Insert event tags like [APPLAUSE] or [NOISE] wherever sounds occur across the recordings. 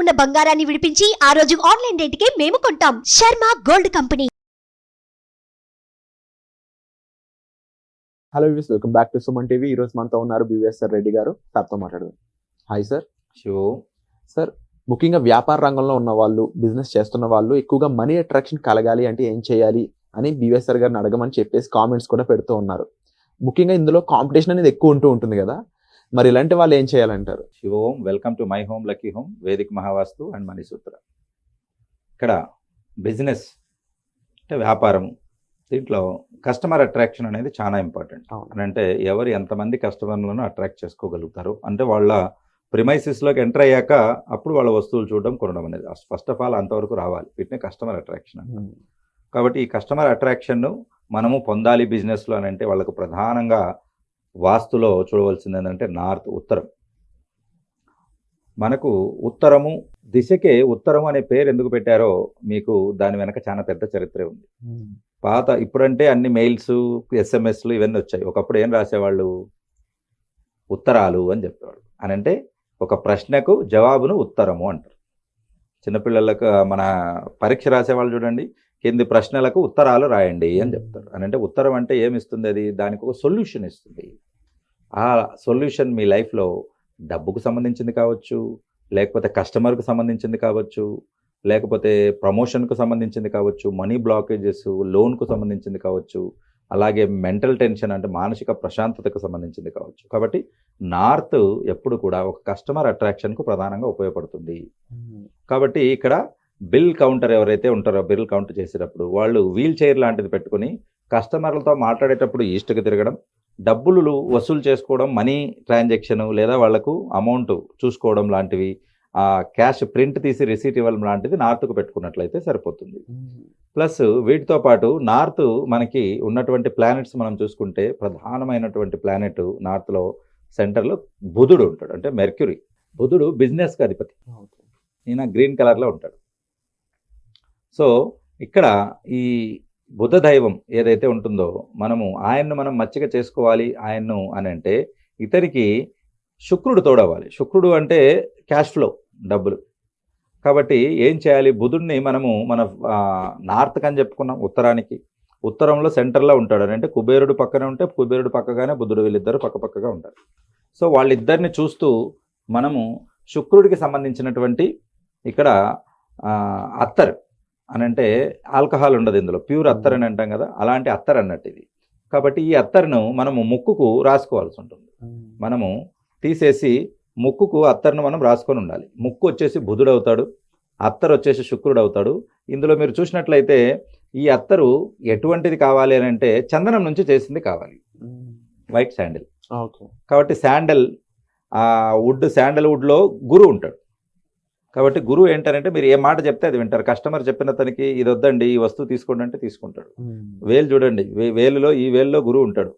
ఉన్న బంగారాన్ని విడిపించి ఆ రోజు ఆన్లైన్ రేటుకే మేము కొంటాం. Sharma gold company. హలో విస్ welcome back to Suman TV. ఈ రోజు మనతో ఉన్నారు బివిఎస్ఆర్ రెడ్డి గారు. సార్తో మాట్లాడదాం. హాయ్ సార్ శివ సార్ ముఖ్యంగా వ్యాపార రంగంలో ఉన్న వాళ్ళు బిజినెస్ చేస్తున్న వాళ్ళు ఎక్కువగా మనీ అట్రాక్షన్ కలగాలి అంటే ఏం చేయాలి అని బివిఎస్ఆర్ గారిని అడగమని చెప్పేసి కామెంట్స్ కూడా పెడుతూ ఉన్నారు. ముఖ్యంగా ఇందులో కాంపిటీషన్ అనేది ఎక్కువ ఉంటూ ఉంటుంది కదా. మరి ఇలాంటి వాళ్ళు ఏం చేయాలంటారు? Shiva Om welcome to my home lucky home Vedic Mahavastu and Manisutra ఇక్కడ బిజినెస్ అంటే వ్యాపారం దీంట్లో కస్టమర్ అట్రాక్షన్ అనేది చాలా ఇంపార్టెంట్. అంటే ఎవరు ఎంతమంది కస్టమర్లను అట్రాక్ట్ చేసుకోగలుగుతారు అంటే వాళ్ళ ప్రిమైసిస్లోకి ఎంటర్ అయ్యాక అప్పుడు వాళ్ళ వస్తువులు చూడడం కొనడం అనేది ఫస్ట్ ఆఫ్ ఆల్ అంతవరకు రావాలి. వీటిని కస్టమర్ అట్రాక్షన్ అంటారు. కాబట్టి ఈ కస్టమర్ అట్రాక్షన్ను మనము పొందాలి బిజినెస్లో అని అంటే వాళ్ళకు ప్రధానంగా వాస్తులో చూడవలసింది ఏంటంటే నార్త్ ఉత్తరం. మనకు ఉత్తరము దిశకే ఉత్తరం అనే పేరు ఎందుకు పెట్టారో మీకు దాని వెనక చాలా పెద్ద చరిత్రే ఉంది. పాత ఇప్పుడంటే అన్ని మెయిల్స్ ఎస్ఎంఎస్లు ఇవన్నీ వచ్చాయి. ఒకప్పుడు ఏం రాసేవాళ్ళు? ఉత్తరాలు అని చెప్పేవాళ్ళు. అని అంటే ఒక ప్రశ్నకు జవాబును ఉత్తరము అంటారు. చిన్నపిల్లలకు మన పరీక్ష రాసేవాళ్ళు చూడండి. కింది ప్రశ్నలకు ఉత్తరాలు రాయండి అని చెప్తారు. అని అంటే ఉత్తరం అంటే ఏమి ఇస్తుంది అది? దానికి ఒక సొల్యూషన్ ఇస్తుంది. ఆ సొల్యూషన్ మీ లైఫ్లో డబ్బుకు సంబంధించింది కావచ్చు లేకపోతే కస్టమర్కు సంబంధించింది కావచ్చు లేకపోతే ప్రమోషన్కు సంబంధించింది కావచ్చు మనీ బ్లాకేజెస్ లోన్కు సంబంధించింది కావచ్చు అలాగే మెంటల్ టెన్షన్ అంటే మానసిక ప్రశాంతతకు సంబంధించింది కావచ్చు. కాబట్టి నార్త్ ఎప్పుడు కూడా ఒక కస్టమర్ అట్రాక్షన్కు ప్రధానంగా ఉపయోగపడుతుంది. కాబట్టి ఇక్కడ బిల్ కౌంటర్ ఎవరైతే ఉంటారో బిల్ కౌంటర్ చేసేటప్పుడు వాళ్ళు వీల్ చైర్ లాంటిది పెట్టుకుని కస్టమర్లతో మాట్లాడేటప్పుడు ఈస్ట్కి తిరగడం డబ్బులు వసూలు చేసుకోవడం మనీ ట్రాన్సాక్షన్ లేదా వాళ్ళకు అమౌంట్ చూసుకోవడం లాంటివి ఆ క్యాష్ ప్రింట్ తీసి రిసీట్ ఇవ్వడం లాంటిది నార్త్కు పెట్టుకున్నట్లయితే సరిపోతుంది. ప్లస్ వీటితో పాటు నార్త్ మనకి ఉన్నటువంటి ప్లానెట్స్ మనం చూసుకుంటే ప్రధానమైనటువంటి ప్లానెట్ నార్త్లో సెంటర్లో బుధుడు ఉంటాడు అంటే మెర్క్యూరీ. బుధుడు బిజినెస్కి అధిపతి. ఈయన గ్రీన్ కలర్లో ఉంటాడు. సో ఇక్కడ ఈ బుధ దైవం ఏదైతే ఉంటుందో మనము ఆయన్ను మనం మచ్చిక చేసుకోవాలి ఆయన్ను అని అంటే ఇతనికి శుక్రుడు తోడవాలి శుక్రుడు అంటే క్యాష్ ఫ్లో డబ్బులు. కాబట్టి ఏం చేయాలి? బుధుడిని మనము మన ఆ, నార్త్ అని చెప్పుకున్నాం ఉత్తరానికి. ఉత్తరంలో సెంటర్లో ఉంటాడు. అని అంటే కుబేరుడు పక్కనే ఉంటే కుబేరుడు పక్కగానే బుధుడు వీళ్ళిద్దరు పక్క పక్కగా ఉంటారు. సో వాళ్ళిద్దరిని చూస్తూ మనము శుక్రుడికి సంబంధించినటువంటి ఇక్కడ అత్తరు అత్తర్ అని అంటే ఆల్కహాల్ ఉండదు ఇందులో. ప్యూర్ అత్తర్ అని అంటాం కదా అలాంటి అత్తర్ అన్నట్టు ఇది. కాబట్టి ఈ అత్తర్ను మనము ముక్కుకు రాసుకోవాల్సి ఉంటుంది. మనము తీసేసి ముక్కుకు అత్తర్ను మనం రాసుకొని ఉండాలి. ముక్కు వచ్చేసి బుధుడు అవుతాడు అత్తరు వచ్చేసి శుక్రుడు అవుతాడు. ఇందులో మీరు చూసినట్లయితే ఈ అత్తరు ఎటువంటిది కావాలి అని అంటే చందనం నుంచి చేసింది కావాలి. White sandal. కాబట్టి శాండల్ ఆ వుడ్ శాండల్ వుడ్లో గురువు ఉంటాడు. కాబట్టి గురువు ఏంటంటే మీరు ఏ మాట చెప్తే అది వింటారు. కస్టమర్ చెప్పిన తనకి ఇది వద్దండి ఈ వస్తువు తీసుకోండి అంటే తీసుకుంటాడు. వేలు చూడండి వేలులో ఈ వేలులో గురువు ఉంటాడు.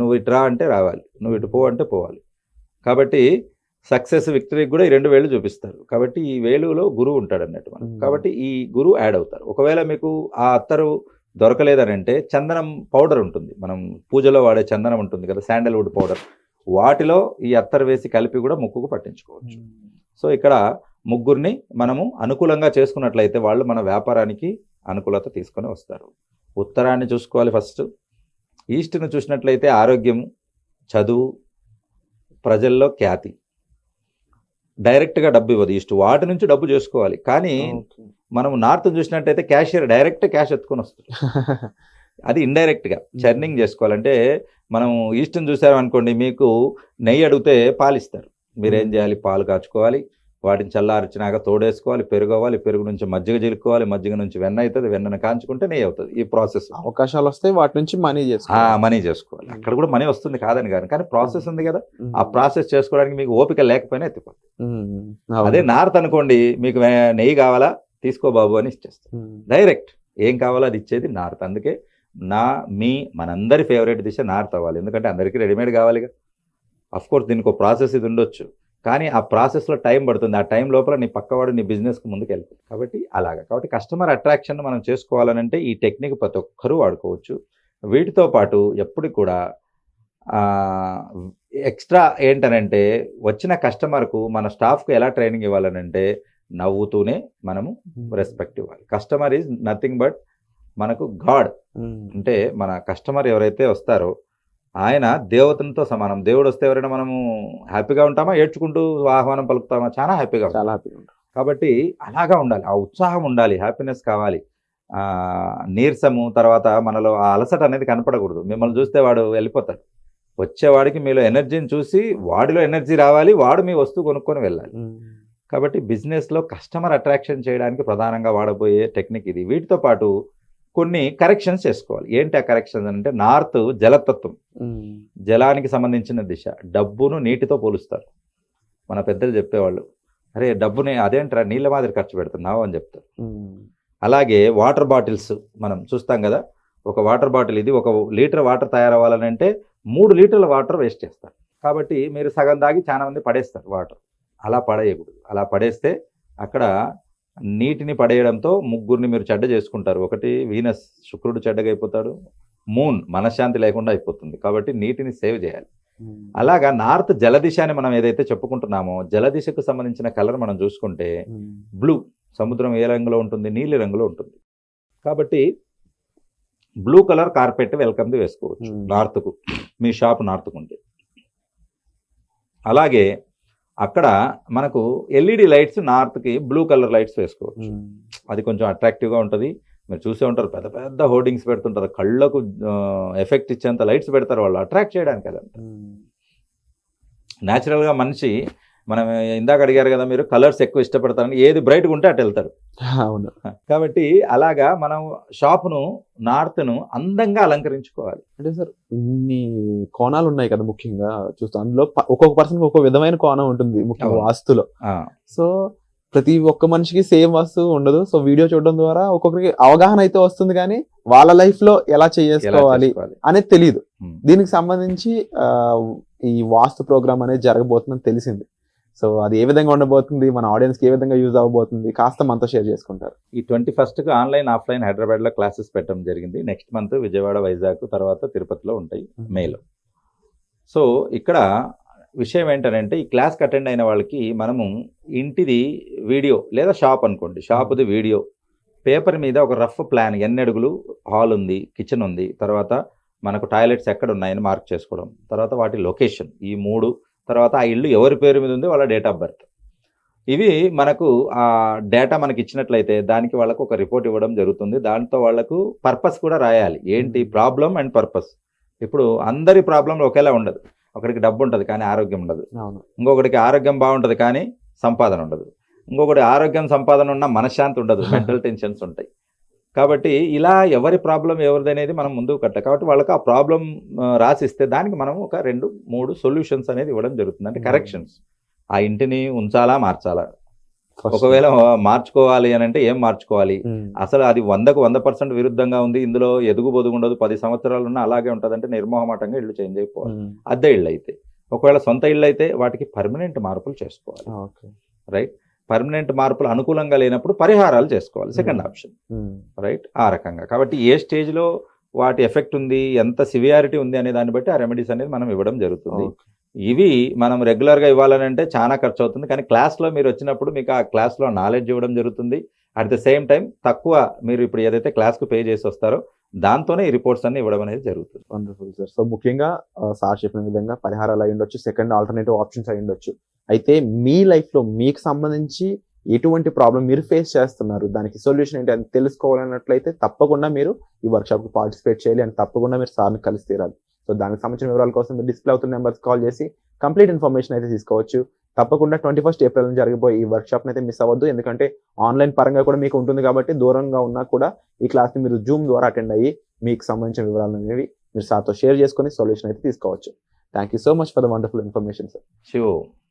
నువ్వు ఇటు రా అంటే రావాలి నువ్వు ఇటు పో అంటే పోవాలి. కాబట్టి సక్సెస్ విక్టరీకి కూడా ఈ రెండు వేలు చూపిస్తారు. కాబట్టి ఈ వేలులో గురువు ఉంటాడు అన్నట్టు మనం. కాబట్టి ఈ గురువు యాడ్ అవుతారు. ఒకవేళ మీకు ఆ అత్తరు దొరకలేదని అంటే చందనం పౌడర్ ఉంటుంది. మనం పూజలో వాడే చందనం ఉంటుంది కదా శాండల్వుడ్ పౌడర్. వాటిలో ఈ అత్తరు వేసి కలిపి కూడా ముక్కుకు పట్టించుకోవచ్చు. సో ఇక్కడ ముగ్గురిని మనము అనుకూలంగా చేసుకున్నట్లయితే వాళ్ళు మన వ్యాపారానికి అనుకూలత తీసుకొని వస్తారు. ఉత్తరాన్ని చూసుకోవాలి ఫస్ట్. ఈస్ట్ను చూసినట్లయితే ఆరోగ్యం చదువు ప్రజల్లో ఖ్యాతి. డైరెక్ట్గా డబ్బు ఇవ్వదు ఈస్ట్. వాటి నుంచి డబ్బు చేసుకోవాలి. కానీ మనం నార్త్ చూసినట్టయితే క్యాషియర్ డైరెక్ట్ క్యాష్ ఎత్తుకొని వస్తుంది. [LAUGHS] అది ఇండైరెక్ట్గా చర్నింగ్ చేసుకోవాలంటే మనం ఈస్ట్ని చూసారు అనుకోండి మీకు నెయ్యి అడిగితే పాలు ఇస్తారు. మీరు ఏం చేయాలి? పాలు కాచుకోవాలి. వాటిని చల్లార్చినాక తోడేసుకోవాలి పెరుగవాలి పెరుగు నుంచి మజ్జిగ చిలుకోవాలి మజ్జిగ నుంచి వెన్న అవుతుంది వెన్నను కాంచుకుంటే నెయ్యి అవుతుంది ఈ ప్రాసెస్. అవకాశాలు వస్తాయి వాటి నుంచి మనీ ఆ చేసుకోవాలి మనీ చేసుకోవాలి. అక్కడ కూడా మనీ వస్తుంది కాదని కాదు. కానీ ప్రాసెస్ ఉంది కదా. ఆ ప్రాసెస్ చేసుకోవడానికి మీకు ఓపిక లేకపోయినా ఎత్తిపోతుంది. అదే నార్త్ అనుకోండి మీకు నెయ్యి కావాలా? తీసుకో బాబు అని ఇచ్చేస్తారు. డైరెక్ట్ ఏం కావాలో అది ఇచ్చేది నార్త్. అందుకే నా మీ మనందరి ఫేవరెట్ దిశ నార్త్ అవ్వాలి. ఎందుకంటే అందరికీ రెడీమేడ్ కావాలిగా కోర్స్ దీనికి ఒక ప్రాసెస్ ఇది ఉండొచ్చు. కానీ ఆ ప్రాసెస్లో టైం పడుతుంది. ఆ టైం లోపల నీ పక్కవాడు నీ బిజినెస్కి ముందుకు వెళ్తుంది కాబట్టి అలాగా. కాబట్టి కస్టమర్ అట్రాక్షన్ మనం చేసుకోవాలనంటే ఈ టెక్నిక్ ప్రతి ఒక్కరూ వాడుకోవచ్చు. వీటితో పాటు ఎప్పుడు కూడా ఎక్స్ట్రా ఏంటనంటే వచ్చిన కస్టమర్కు మన స్టాఫ్కు ఎలా ట్రైనింగ్ ఇవ్వాలనంటే నవ్వుతూనే మనము రెస్పెక్ట్ ఇవ్వాలి. కస్టమర్ ఈజ్ నథింగ్ బట్ మనకు గాడ్ అంటే మన కస్టమర్ ఎవరైతే వస్తారో ఆయన దేవతలతో సమానం. దేవుడు వస్తే ఎవరైనా మనము హ్యాపీగా ఉంటామా? ఏడ్చుకుంటూ ఆహ్వానం పలుకుతామా? చాలా హ్యాపీగా ఉంటాం. చాలా హ్యాపీగా ఉంటారు కాబట్టి అలాగా ఉండాలి. ఆ ఉత్సాహం ఉండాలి. హ్యాపీనెస్ కావాలి. నీరసము తర్వాత మనలో ఆ అలసట అనేది కనపడకూడదు. మిమ్మల్ని చూస్తే వాడు వెళ్ళిపోతాడు. వచ్చేవాడికి మీలో ఎనర్జీని చూసి వాడిలో ఎనర్జీ రావాలి. వాడు మీ వస్తువు కొనుక్కొని వెళ్ళాలి. కాబట్టి బిజినెస్లో కస్టమర్ అట్రాక్షన్ చేయడానికి ప్రధానంగా వాడబోయే టెక్నిక్ ఇది. వీటితో పాటు కొన్ని కరెక్షన్స్ చేసుకోవాలి. ఏంటి ఆ కరెక్షన్స్ అంటే నార్త్ జలతత్వం. జలానికి సంబంధించిన దిశ. డబ్బును నీటితో పోలుస్తారు. మన పెద్దలు చెప్పేవాళ్ళు. అరే డబ్బుని అదేంట్రా నీళ్ళ మాదిరి ఖర్చు పెడుతున్నావు అని చెప్తారు. అలాగే వాటర్ బాటిల్స్ మనం చూస్తాం కదా ఒక వాటర్ బాటిల్ ఇది ఒక లీటర్ వాటర్ తయారవ్వాలని అంటే మూడు లీటర్ల వాటర్ వేస్ట్ చేస్తారు. కాబట్టి మీరు సగం దాగి చాలా మంది పడేస్తారు వాటర్. అలా పడేయకూడదు. అలా పడేస్తే అక్కడ నీటిని పడేయడంతో ముగ్గురిని మీరు చెడ్డ చేసుకుంటారు. ఒకటి వీనస్ శుక్రుడు చెడ్డగా అయిపోతాడు మూన్ మనశ్శాంతి లేకుండా అయిపోతుంది. కాబట్టి నీటిని సేవ్ చేయాలి. అలాగా నార్త్ జలదిశ అని మనం ఏదైతే చెప్పుకుంటున్నామో జలదిశకు సంబంధించిన కలర్ మనం చూసుకుంటే బ్లూ సముద్రం ఏ రంగులో ఉంటుంది? నీలి రంగులో ఉంటుంది. కాబట్టి బ్లూ కలర్ కార్పెట్ వెల్కమ్ది వేసుకోవచ్చు. Hmm. నార్త్కు మీ షాప్ నార్త్కు ఉంటే అలాగే అక్కడ మనకు ఎల్ఈడి లైట్స్ నార్త్కి బ్లూ కలర్ లైట్స్ వేసుకోవచ్చు. అది కొంచెం అట్రాక్టివ్గా ఉంటుంది. మీరు చూసే ఉంటారు పెద్ద పెద్ద హోర్డింగ్స్ పెడుతుంటారు. కళ్ళకు ఎఫెక్ట్ ఇచ్చేంత లైట్స్ పెడతారు వాళ్ళు. అట్రాక్ట్ చేయడానికి అదంతా. న్యాచురల్గా మనిషి మనం ఇందాక అడిగారు కదా మీరు కలర్స్ ఎక్కువ ఇష్టపడతారని ఏది బ్రైట్గా ఉంటే అటు వెళ్తారు. అవును. కాబట్టి అలాగా మనం షాపును నార్త్ను అందంగా అలంకరించుకోవాలి. అంటే సార్ ఇన్ని కోణాలు ఉన్నాయి కదా ముఖ్యంగా చూస్తాం అందులో ఒక్కొక్క పర్సన్ ఒక్కొక్క విధమైన కోణం ఉంటుంది ముఖ్యంగా. వాస్తులో. సో ప్రతి ఒక్క మనిషికి సేమ్ వస్తువు ఉండదు. సో వీడియో చూడడం ద్వారా ఒక్కొక్కరికి అవగాహన అయితే వస్తుంది కానీ వాళ్ళ లైఫ్లో ఎలా చేసుకోవాలి? అనేది తెలియదు. దీనికి సంబంధించి ఈ వాస్తు ప్రోగ్రామ్ అనేది జరగబోతుందని తెలిసింది. సో అది ఏ విధంగా ఉండబోతుంది? మన ఆడియన్స్కి ఏ విధంగా యూజ్ అవ్వబోతుంది? కాస్త మనతో షేర్ చేసుకుంటారు. ఈ ట్వంటీ ఫస్ట్కి ఆన్లైన్ ఆఫ్లైన్ హైదరాబాద్లో క్లాసెస్ పెట్టడం జరిగింది. నెక్స్ట్ మంత్ విజయవాడ వైజాగ్ తర్వాత తిరుపతిలో ఉంటాయి మేలో సో ఇక్కడ విషయం ఏంటంటే ఈ క్లాస్కి అటెండ్ అయిన వాళ్ళకి మనము ఇంటిది వీడియో లేదా షాప్ అనుకోండి. షాప్ది వీడియో పేపర్ మీద ఒక రఫ్ ప్లాన్ ఎన్ని అడుగులు హాల్ ఉంది కిచెన్ ఉంది తర్వాత మనకు టాయిలెట్స్ ఎక్కడ ఉన్నాయని మార్క్ చేసుకోవడం తర్వాత వాటి లొకేషన్ ఈ మూడు తర్వాత ఆ ఇల్లు ఎవరి పేరు మీద ఉంది? వాళ్ళ డేట్ ఆఫ్ బర్త్ ఇవి మనకు ఆ డేటా మనకి ఇచ్చినట్లయితే దానికి వాళ్ళకు ఒక రిపోర్ట్ ఇవ్వడం జరుగుతుంది. దాంతో వాళ్ళకు పర్పస్ కూడా రాయాలి. ఏంటి? ప్రాబ్లం అండ్ పర్పస్ ఇప్పుడు అందరి ప్రాబ్లం ఒకేలా ఉండదు. ఒకరికి డబ్బు ఉంటుంది కానీ ఆరోగ్యం ఉండదు. అవును. ఇంకొకటికి ఆరోగ్యం బాగుంటుంది కానీ సంపాదన ఉండదు. ఇంకొకటి ఆరోగ్యం సంపాదన ఉన్న మనశ్శాంతి ఉండదు. [LAUGHS] మెంటల్ టెన్షన్స్ ఉంటాయి. కాబట్టి ఇలా ఎవరి ప్రాబ్లం ఎవరిది అనేది మనం ముందుకు కట్టాలి కాబట్టి వాళ్ళకి ఆ ప్రాబ్లం రాసిస్తే దానికి మనం ఒక రెండు మూడు సొల్యూషన్స్ అనేది ఇవ్వడం జరుగుతుంది. అంటే కరెక్షన్స్. ఆ ఇంటిని ఉంచాలా మార్చాలా. ఒకవేళ మార్చుకోవాలి అని అంటే ఏం మార్చుకోవాలి? ఉమ్. అసలు అది వందకు వంద పర్సెంట్ విరుద్ధంగా ఉంది. ఇందులో ఎదుగు బొదుగు ఉండదు. పది సంవత్సరాలు ఉన్నా అలాగే ఉంటుందంటే నిర్మోహమాటంగా ఇల్లు చేంజ్ అయిపోవాలి. ఉమ్. అద్దె ఇళ్ళు అయితే ఒకవేళ సొంత ఇళ్ళు అయితే వాటికి పర్మనెంట్ మార్పులు చేసుకోవాలి. రైట్? పర్మనెంట్ మార్పులు అనుకూలంగా లేనప్పుడు పరిహారాలు చేసుకోవాలి. Second Hmm. Option. Um. Right? ఆ రకంగా. కాబట్టి ఏ స్టేజ్లో వాటి ఎఫెక్ట్ ఉంది ఎంత సివియారిటీ ఉంది అనే దాన్ని బట్టి ఆ రెమెడీస్ అనేది మనం ఇవ్వడం జరుగుతుంది. ఇవి మనం రెగ్యులర్గా ఇవ్వాలని అంటే చాలా ఖర్చు అవుతుంది. కానీ క్లాస్లో మీరు వచ్చినప్పుడు మీకు ఆ క్లాస్లో నాలెడ్జ్ ఇవ్వడం జరుగుతుంది. అట్ ద సేమ్ టైం తక్కువ మీరు ఇప్పుడు ఏదైతే క్లాస్కు పే చేసి వస్తారో దాంతోనే ఈ రిపోర్ట్స్ అన్ని ఇవ్వడం అనేది జరుగుతుంది. వండర్ఫుల్ సార్ సో ముఖ్యంగా సార్ చెప్పిన విధంగా పరిహారాలు అయి ఉండొచ్చు. సెకండ్ ఆల్టర్నేటివ్ ఆప్షన్స్ అయి ఉండొచ్చు. అయితే మీ లైఫ్లో మీకు సంబంధించి ఎటువంటి ప్రాబ్లం మీరు ఫేస్ చేస్తున్నారు? దానికి సొల్యూషన్ ఏంటి అని తెలుసుకోవాలన్నట్లయితే తప్పకుండా మీరు ఈ వర్క్షాప్కి పార్టిసిపేట్ చేయాలి అండ్ తప్పకుండా మీరు సార్ని కలిసి తీరాలి. సో దానికి సంబంధించిన వివరాల కోసం మీరు డిస్ప్లే అవుతున్న నెంబర్స్ కాల్ చేసి కంప్లీట్ ఇన్ఫర్మేషన్ అయితే తీసుకోవచ్చు. తప్పకుండా ట్వంటీ ఫస్ట్ ఏప్రిల్ నుంచి జరగబోయే ఈ వర్క్షాప్ని అయితే మిస్ అవ్వద్దు. ఎందుకంటే ఆన్లైన్ పరంగా కూడా మీకు ఉంటుంది కాబట్టి దూరంగా ఉన్నా కూడా ఈ క్లాస్ని మీరు జూమ్ ద్వారా అటెండ్ అయ్యి మీకు సంబంధించిన వివరాలు అనేవి మీరు సార్తో షేర్ చేసుకొని సొల్యూషన్ అయితే తీసుకోవచ్చు. Thank you so much for the wonderful information sir Shiva